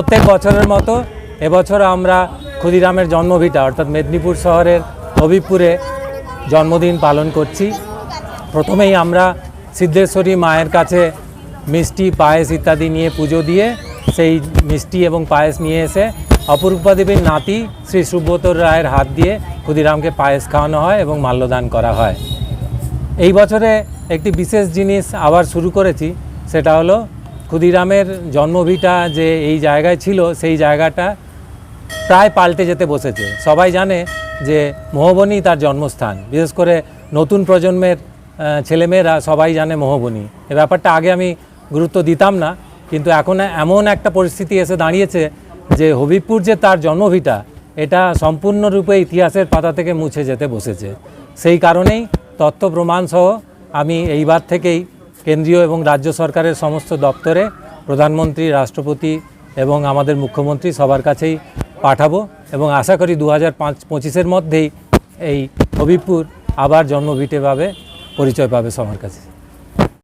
প্রত্যেক বছরের মতো এবছর আমরা ক্ষুদিরামের জন্মভিটা, অর্থাৎ মেদিনীপুর শহরের হবিপুরে জন্মদিন পালন করছি। প্রথমেই আমরা সিদ্ধেশ্বরী মায়ের কাছে মিষ্টি, পায়েস ইত্যাদি নিয়ে পুজো দিয়ে সেই মিষ্টি এবং পায়েস নিয়ে এসে অপরূপা দেবীর নাতি শ্রী সুব্রত রায়ের হাত দিয়ে ক্ষুদিরামকে পায়েস খাওয়ানো হয় এবং মাল্যদান করা হয়। এই বছরে একটি বিশেষ জিনিস আবার শুরু করেছি, সেটা হলো ক্ষুদিরামের জন্মভিটা যে এই জায়গায় ছিল, সেই জায়গাটা প্রায় পাল্টে যেতে বসেছে। সবাই জানে যে মোহবনী তার জন্মস্থান। বিশেষ করে নতুন প্রজন্মের ছেলেমেয়েরা সবাই জানে মোহবনী। এ ব্যাপারটা আগে আমি গুরুত্ব দিতাম না, কিন্তু এখন এমন একটা পরিস্থিতি এসে দাঁড়িয়েছে যে হবিবপুর যে তার জন্মভিটা, এটা সম্পূর্ণরূপে ইতিহাসের পাতা থেকে মুছে যেতে বসেছে। সেই কারণেই তথ্য প্রমাণ সহ আমি এইবার থেকেই কেন্দ্রীয় এবং রাজ্য সরকারের সমস্ত দপ্তরে প্রধানমন্ত্রী, রাষ্ট্রপতি এবং আমাদের মুখ্যমন্ত্রী সবার কাছেই পাঠাবো এবং আশা করি দু হাজার পাঁচ পঁচিশের মধ্যেই এই হবিবপুর আবার জন্মভিটে পাবে পরিচয় পাবে সবার কাছে।